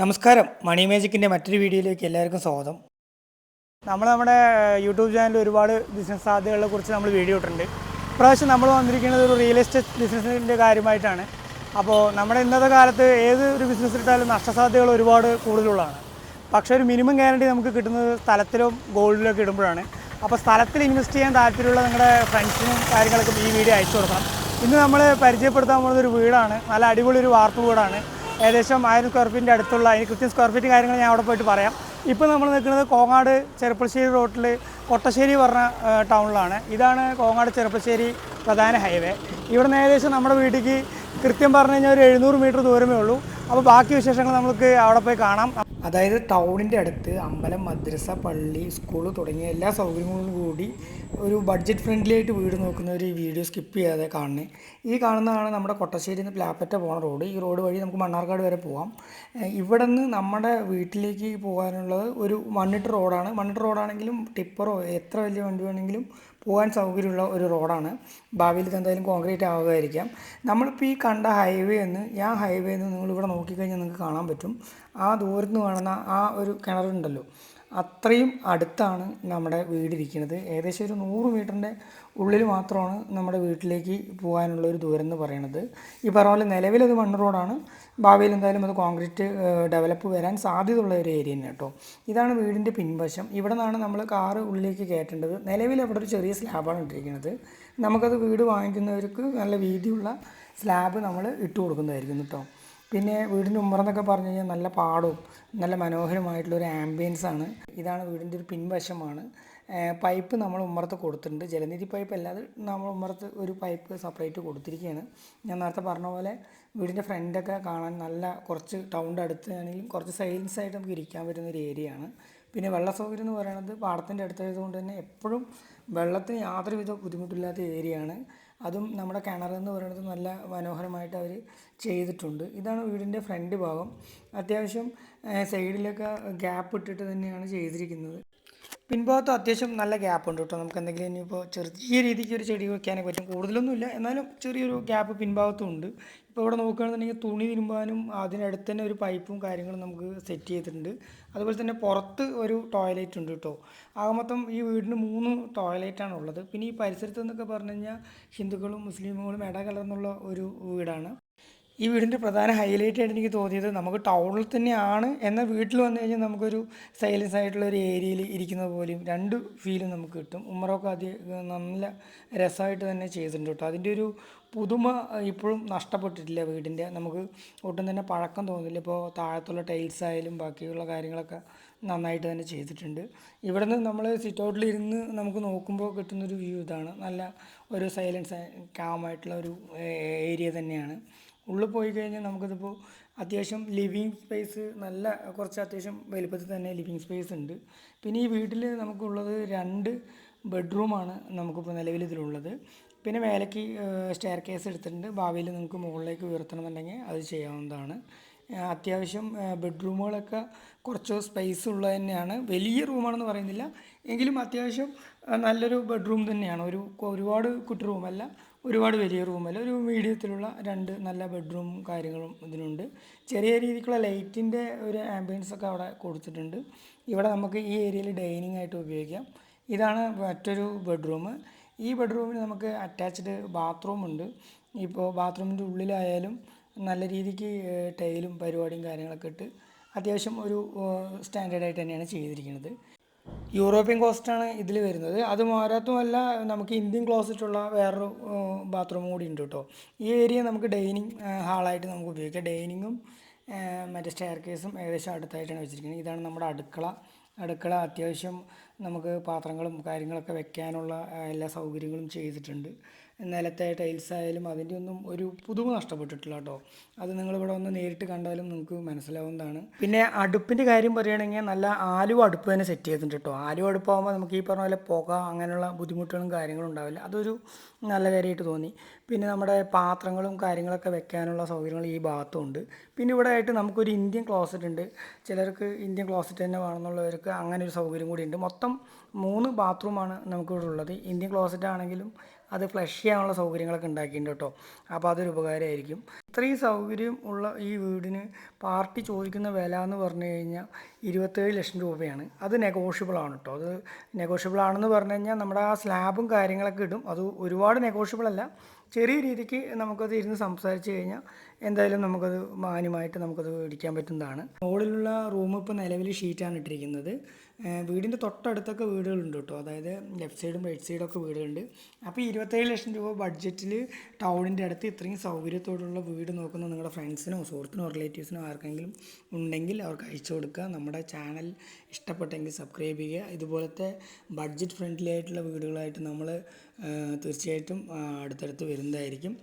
നമസ്കാരം. മണി മാജിക്കിന്റെ മറ്റൊരു വീഡിയോയിലേക്ക് എല്ലാവർക്കും സ്വാഗതം. നമ്മൾ നമ്മുടെ യൂട്യൂബ് ചാനലിൽ ഒരുപാട് ബിസിനസ് സാധ്യതകളെ കുറിച്ച് നമ്മൾ വീഡിയോ ഇട്ടിട്ടുണ്ട്. ഇപ്രാവശ്യം നമ്മൾ വന്നിരിക്കുന്നത് ഒരു റിയൽ എസ്റ്റേറ്റ് ബിസിനസ്സിന്റെ കാര്യമായിട്ടാണ്. അപ്പോൾ നമ്മുടെ ഇന്നത്തെ കാലത്ത് ഏത് ഒരു ബിസിനസ് ഇട്ടാലും നഷ്ടസാധ്യതകൾ ഒരുപാട് കൂടുതലുള്ളതാണ്. പക്ഷേ ഒരു മിനിമം ഗ്യാരണ്ടി നമുക്ക് കിട്ടുന്നത് സ്ഥലത്തിലും ഗോൾഡിലും ഒക്കെ ഇടുമ്പോഴാണ്. അപ്പോൾ സ്ഥലത്തിൽ ഇൻവെസ്റ്റ് ചെയ്യാൻ താല്പര്യമുള്ള നിങ്ങളുടെ ഫ്രണ്ട്സിനും കാര്യങ്ങളൊക്കെ ഈ വീഡിയോ അയച്ചു കൊടുക്കണം. ഇന്ന് നമ്മൾ പരിചയപ്പെടുത്താൻ പോകുന്നത് ഒരു വീടാണ്. നല്ല അടിപൊളി ഒരു വാർപ്പ് വീടാണ്. ഏകദേശം ആയിരം സ്ക്വയർ ഫീറ്റിന്റെ അടുത്തുള്ള അതിന് കൃത്യം സ്ക്വയർ ഫീറ്റ് കാര്യങ്ങൾ ഞാൻ അവിടെ പോയിട്ട് പറയാം. ഇപ്പോൾ നമ്മൾ നിൽക്കുന്നത് കോങ്ങാട് ചെറുപ്പശ്ശേരി റോട്ടിൽ കൊട്ടശ്ശേരി പറഞ്ഞ ടൗണിലാണ് ഇതാണ് കോങ്ങാട് ചെറുപ്പശ്ശേരി പ്രധാന ഹൈവേ ഇവിടുന്ന് ഏകദേശം നമ്മുടെ വീട്ടിലേക്ക് കൃത്യം പറഞ്ഞു കഴിഞ്ഞാൽ ഒരു എഴുന്നൂറ് മീറ്റർ ദൂരമേ ഉള്ളൂ. അപ്പോൾ ബാക്കി വിശേഷങ്ങൾ നമുക്ക് അവിടെ പോയി കാണാം. അതായത് ടൗണിന്റെ അടുത്ത് അമ്പലം മദ്രസ പള്ളി സ്കൂൾ തുടങ്ങിയ എല്ലാ സൗകര്യങ്ങളും കൂടി ഒരു ബഡ്ജറ്റ് ഫ്രണ്ട്ലി ആയിട്ട് വീട് നോക്കുന്ന ഒരു വീഡിയോ സ്കിപ്പ് ചെയ്യാതെ കാണുന്നത് ഈ കാണുന്നതാണ് നമ്മുടെ കൊട്ടശ്ശേരി നിന്ന് പ്ലാപ്പറ്റ പോകുന്ന റോഡ്. ഈ റോഡ് വഴി നമുക്ക് മണ്ണാർക്കാട് വരെ ഏഹ് ഇവിടെ നിന്ന് നമ്മുടെ വീട്ടിലേക്ക് പോകാനുള്ളത് ഒരു മണ്ണിട്ട് റോഡാണ്. മണ്ണിട്ട് റോഡാണെങ്കിലും ടിപ്പറോ എത്ര വലിയ വണ്ടി വേണമെങ്കിലും പോകാൻ സൗകര്യമുള്ള ഒരു റോഡാണ്. ഭാവിയിൽ എന്തായാലും കോൺക്രീറ്റ് ആവുകയായിരിക്കാം. നമ്മളിപ്പോൾ ഈ കണ്ട ഹൈവേ എന്ന് ആ ഹൈവേ എന്ന് നിങ്ങൾ ഇവിടെ നോക്കിക്കഴിഞ്ഞാൽ നിങ്ങൾക്ക് കാണാൻ പറ്റും. ആ ദൂരത്ത് നിന്ന് കാണുന്ന ആ ഒരു കിണറുണ്ടല്ലോ. അത്രയും അടുത്താണ് നമ്മുടെ വീടിരിക്കുന്നത്. ഏകദേശം ഒരു നൂറ് മീറ്ററിന്റെ ഉള്ളിൽ മാത്രമാണ് നമ്മുടെ വീട്ടിലേക്ക് പോകാനുള്ള ഒരു ദൂരം എന്ന് പറയുന്നത് ഈ പറഞ്ഞ പോലെ നിലവിലത് മണ്ണ് റോഡാണ്. ഭാവിയിൽ എന്തായാലും അത് കോൺക്രീറ്റ് ഡെവലപ്പ് വരാൻ സാധ്യതയുള്ള ഒരു ഏരിയ തന്നെ കേട്ടോ ഇതാണ് വീടിന്റെ പിൻവശം. ഇവിടെ നിന്നാണ് നമ്മൾ കാറ് ഉള്ളിലേക്ക് കയറ്റേണ്ടത്. നിലവിൽ അവിടെ ഒരു ചെറിയ സ്ലാബാണ് ഇട്ടിരിക്കുന്നത്. നമുക്കത് വീട് വാങ്ങിക്കുന്നവർക്ക് നല്ല വീതിയുള്ള സ്ലാബ് നമ്മൾ ഇട്ട് കൊടുക്കുന്നതായിരിക്കും കേട്ടോ പിന്നെ വീടിന്റെ ഉമ്മറെന്നൊക്കെ പറഞ്ഞു കഴിഞ്ഞാൽ നല്ല പാടവും നല്ല മനോഹരമായിട്ടുള്ള ഒരു ആംബിയൻസ് ആണ്. ഇതാണ് വീടിന്റെ ഒരു പിൻവശമാണ്. പൈപ്പ് നമ്മൾ ഉമ്മറത്ത് കൊടുത്തിട്ടുണ്ട്. ജലനിധി പൈപ്പ് അല്ലാതെ നമ്മൾ ഉമ്മറത്ത് ഒരു പൈപ്പ് സെപ്പറേറ്റ് കൊടുത്തിരിക്കുകയാണ്. ഞാൻ നേരത്തെ പറഞ്ഞ പോലെ വീടിന്റെ ഫ്രണ്ടൊക്കെ കാണാൻ നല്ല കുറച്ച് ടൗണിന്റെ അടുത്ത് ആണെങ്കിലും കുറച്ച് സൈലൻസ് ആയിട്ട് നമുക്ക് ഇരിക്കാൻ പറ്റുന്ന ഒരു ഏരിയ ആണ്. പിന്നെ വെള്ള സൗകര്യം എന്ന് പറയുന്നത് പാടത്തിന്റെ അടുത്തായതുകൊണ്ട് തന്നെ എപ്പോഴും വെള്ളത്തിന് യാതൊരുവിധ ബുദ്ധിമുട്ടില്ലാത്ത ഏരിയയാണ് അതും നമ്മുടെ കിണർ എന്ന് പറയുന്നത് നല്ല മനോഹരമായിട്ട് അവർ ചെയ്തിട്ടുണ്ട്. ഇതാണ് വീടിന്റെ ഫ്രണ്ട് ഭാഗം. അത്യാവശ്യം സൈഡിലൊക്കെ ഗ്യാപ്പ് ഇട്ടിട്ട് തന്നെയാണ് ചെയ്തിരിക്കുന്നത്. പിൻഭാഗത്ത് അത്യാവശ്യം നല്ല ഗ്യാപ്പ് ഉണ്ട് കേട്ടോ. നമുക്ക് എന്തെങ്കിലും ഇനിയിപ്പോൾ ചെറിയ രീതിക്ക് ഒരു ചെടി വയ്ക്കാനൊക്കെ പറ്റും. കൂടുതലൊന്നുമില്ല. എന്നാലും ചെറിയൊരു ഗ്യാപ്പ് പിൻഭാഗത്തും ഉണ്ട്. ഇപ്പോൾ ഇവിടെ നോക്കുകയാണെന്നുണ്ടെങ്കിൽ തുണി തിരുമ്പാനും അതിനടുത്ത് തന്നെ ഒരു പൈപ്പും കാര്യങ്ങളും നമുക്ക് സെറ്റ് ചെയ്തിട്ടുണ്ട്. അതുപോലെ തന്നെ പുറത്ത് ഒരു ടോയ്ലറ്റ് ഉണ്ട് കേട്ടോ. ആകെ മൊത്തം ഈ വീടിന് മൂന്ന് ടോയ്ലറ്റാണ് ഉള്ളത്. പിന്നെ ഈ പരിസരത്ത് എന്നൊക്കെ പറഞ്ഞു കഴിഞ്ഞാൽ ഹിന്ദുക്കളും മുസ്ലിമുകളും ഇടകലർന്നുള്ള ഒരു വീടാണ്. ഈ വീടിന്റെ പ്രധാന ഹൈലൈറ്റ് ആയിട്ട് എനിക്ക് തോന്നിയത് നമുക്ക് ടൗണിൽ തന്നെയാണ് എന്നാൽ വീട്ടിൽ വന്നു കഴിഞ്ഞാൽ നമുക്കൊരു സൈലൻസ് ആയിട്ടുള്ള ഒരു ഏരിയയിൽ ഇരിക്കുന്ന പോലെയും രണ്ട് ഫീലും നമുക്ക് കിട്ടും. ഉമ്മറൊക്കെ അധികം നല്ല രസമായിട്ട് തന്നെ ചെയ്തിട്ടുണ്ട് കേട്ടോ. അതിന്റെ ഒരു പുതുമ ഇപ്പോഴും നഷ്ടപ്പെട്ടിട്ടില്ല വീടിന്റെ. നമുക്ക് ഒട്ടും തന്നെ പഴക്കം തോന്നില്ല. ഇപ്പോൾ താഴത്തുള്ള ടൈൽസ് ആയാലും ബാക്കിയുള്ള കാര്യങ്ങളൊക്കെ നന്നായിട്ട് തന്നെ ചെയ്തിട്ടുണ്ട്. ഇവിടെ നിന്ന് നമ്മൾ സിറ്റ് ഔട്ടിലിരുന്ന് നമുക്ക് നോക്കുമ്പോൾ കിട്ടുന്നൊരു വ്യൂ ഇതാണ്. നല്ല ഒരു സൈലൻസ് കാമായിട്ടുള്ള ഒരു ഏരിയ തന്നെയാണ്. ഉള്ളിൽ പോയി കഴിഞ്ഞാൽ നമുക്കിതിപ്പോൾ അത്യാവശ്യം ലിവിങ് സ്പേസ് നല്ല കുറച്ച് അത്യാവശ്യം വലുപ്പത്തിൽ തന്നെ ലിവിങ് സ്പേസ് ഉണ്ട്. പിന്നെ ഈ വീട്ടിൽ നമുക്കുള്ളത് രണ്ട് ബെഡ്റൂമാണ് നമുക്കിപ്പോൾ നിലവിൽ ഇതിലുള്ളത്. പിന്നെ മേലേക്ക് സ്റ്റെയർ കേസ് എടുത്തിട്ടുണ്ട്. ഭാവിയിൽ നിങ്ങൾക്ക് മുകളിലേക്ക് ഉയർത്തണമെന്നുണ്ടെങ്കിൽ അത് ചെയ്യാവുന്നതാണ്. അത്യാവശ്യം ബെഡ്റൂമുകളൊക്കെ കുറച്ച് സ്പേസ് ഉള്ളത് തന്നെയാണ്. വലിയ റൂമാണെന്ന് പറയുന്നില്ല. എങ്കിലും അത്യാവശ്യം നല്ലൊരു ബെഡ്റൂം തന്നെയാണ്. ഒരു ഒരുപാട് കുട്ടി റൂമല്ല ഒരുപാട് വലിയ റൂമല്ല ഒരു മീഡിയത്തിലുള്ള രണ്ട് നല്ല ബെഡ്റൂം കാര്യങ്ങളും ഇതിനുണ്ട്. ചെറിയ രീതിക്കുള്ള ലൈറ്റിന്റെ ഒരു ആംബിയൻസ് ഒക്കെ അവിടെ കൊടുത്തിട്ടുണ്ട്. ഇവിടെ നമുക്ക് ഈ ഏരിയയിൽ ഡൈനിങ് ആയിട്ട് ഉപയോഗിക്കാം. ഇതാണ് മറ്റൊരു ബെഡ്റൂം ഈ ബെഡ്റൂമിന് നമുക്ക് അറ്റാച്ച്ഡ് ബാത്റൂം ഉണ്ട്. ഇപ്പോൾ ബാത്റൂമിന്റെ ഉള്ളിലായാലും നല്ല രീതിക്ക് ടൈലും പരിപാടിയും കാര്യങ്ങളൊക്കെ ഇട്ട് അത്യാവശ്യം ഒരു സ്റ്റാൻഡേർഡ് ആയിട്ട് തന്നെയാണ് ചെയ്തിരിക്കുന്നത്. യൂറോപ്യൻ കോസ്റ്റാണ് ഇതിൽ വരുന്നത്. അത് മാറാത്തുമല്ല നമുക്ക് ഇന്ത്യൻ ക്ലോസറ്റുള്ള വേറൊരു ബാത്റൂം കൂടി ഉണ്ട് കേട്ടോ. ഈ ഏരിയ നമുക്ക് ഡൈനിങ് ഹാളായിട്ട് നമുക്ക് ഉപയോഗിക്കാം. ഡൈനിങ്ങും മറ്റേ സ്റ്റെയർ കേസും ഏകദേശം അടുത്തായിട്ടാണ് വെച്ചിരിക്കുന്നത്. ഇതാണ് നമ്മുടെ അടുക്കള. അടുക്കള അത്യാവശ്യം നമുക്ക് പാത്രങ്ങളും കാര്യങ്ങളൊക്കെ വെക്കാനുള്ള എല്ലാ സൗകര്യങ്ങളും ചെയ്തിട്ടുണ്ട്. നിലത്തെ ടൈൽസ് ആയാലും അതിന്റെ ഒന്നും ഒരു പുതുമ നഷ്ടപ്പെട്ടിട്ടില്ല കേട്ടോ. അത് നിങ്ങളിവിടെ ഒന്ന് നേരിട്ട് കണ്ടാലും നിങ്ങൾക്ക് മനസ്സിലാവുന്നതാണ്. പിന്നെ അടുപ്പിന്റെ കാര്യം പറയുകയാണെങ്കിൽ നല്ല ആലുവ അടുപ്പ് തന്നെ സെറ്റ് ചെയ്തിട്ടുണ്ട് കേട്ടോ. ആലുവ അടുപ്പാകുമ്പോൾ നമുക്ക് ഈ പറഞ്ഞ പോലെ പുക അങ്ങനെയുള്ള ബുദ്ധിമുട്ടുകളും കാര്യങ്ങളും ഉണ്ടാവില്ല. അതൊരു നല്ല കാര്യമായിട്ട് തോന്നി. പിന്നെ നമ്മുടെ പാത്രങ്ങളും കാര്യങ്ങളൊക്കെ വെക്കാനുള്ള സൗകര്യങ്ങൾ ഈ ഭാഗത്തും ഉണ്ട്. പിന്നെ ഇവിടെ ആയിട്ട് നമുക്കൊരു ഇന്ത്യൻ ക്ലോസറ്റ് ഉണ്ട്. ചിലർക്ക് ഇന്ത്യൻ ക്ലോസറ്റ് തന്നെ വേണമെന്നുള്ളവർക്ക് അങ്ങനെ ഒരു സൗകര്യം കൂടി ഉണ്ട്. മൊത്തം മൂന്ന് ബാത്റൂമാണ് നമുക്കിവിടെ ഉള്ളത്. ഇന്ത്യൻ ക്ലോസറ്റ് ആണെങ്കിലും അത് ഫ്ലഷ് ചെയ്യാനുള്ള സൗകര്യങ്ങളൊക്കെ ഉണ്ടാക്കിയിട്ടുണ്ട് കേട്ടോ. അപ്പോൾ അതൊരു ഉപകാരമായിരിക്കും. ഇത്രയും സൗകര്യം ഉള്ള ഈ വീടിന് പാർട്ടി ചോദിക്കുന്ന വില എന്ന് പറഞ്ഞു കഴിഞ്ഞാൽ ഇരുപത്തേഴ് ലക്ഷം രൂപയാണ്. അത് നെഗോഷ്യബിൾ ആണ് കേട്ടോ. അത് നെഗോഷ്യബിൾ ആണെന്ന് പറഞ്ഞു കഴിഞ്ഞാൽ നമ്മുടെ ആ സ്ലാബും കാര്യങ്ങളൊക്കെ ഇടും. അത് ഒരുപാട് നെഗോഷ്യബിൾ അല്ല. ചെറിയ രീതിക്ക് നമുക്കത് ഇരുന്ന് സംസാരിച്ച് കഴിഞ്ഞാൽ എന്തായാലും നമുക്കത് മാന്യമായിട്ട് നമുക്കത് ഇടിക്കാൻ പറ്റുന്നതാണ്. മുകളിലുള്ള റൂം ഇപ്പോൾ നിലവിൽ ഷീറ്റാണ് ഇട്ടിരിക്കുന്നത്. വീടിന്റെ തൊട്ടടുത്തൊക്കെ വീടുകളുണ്ട് കേട്ടോ. അതായത് ലെഫ്റ്റ് സൈഡും റൈറ്റ് സൈഡും ഒക്കെ വീടുകളുണ്ട്. അപ്പോൾ ഇരുപത്തേഴ് ലക്ഷം രൂപ ബഡ്ജറ്റിൽ ടൗണിന്റെ അടുത്ത് ഇത്രയും സൗകര്യത്തോടുള്ള വീട് നോക്കുന്ന നിങ്ങളുടെ ഫ്രണ്ട്സിനോ സുഹൃത്തിനോ റിലേറ്റീവ്സിനോ ആർക്കെങ്കിലും ഉണ്ടെങ്കിൽ അവർക്ക് അയച്ചു കൊടുക്കുക. നമ്മുടെ ചാനൽ ഇഷ്ടപ്പെട്ടെങ്കിൽ സബ്സ്ക്രൈബ് ചെയ്യുക. ഇതുപോലത്തെ ബഡ്ജറ്റ് ഫ്രണ്ട്ലി ആയിട്ടുള്ള വീടുകളായിട്ട് നമ്മൾ തീർച്ചയായിട്ടും അടുത്തടുത്ത് വരുന്നതായിരിക്കും.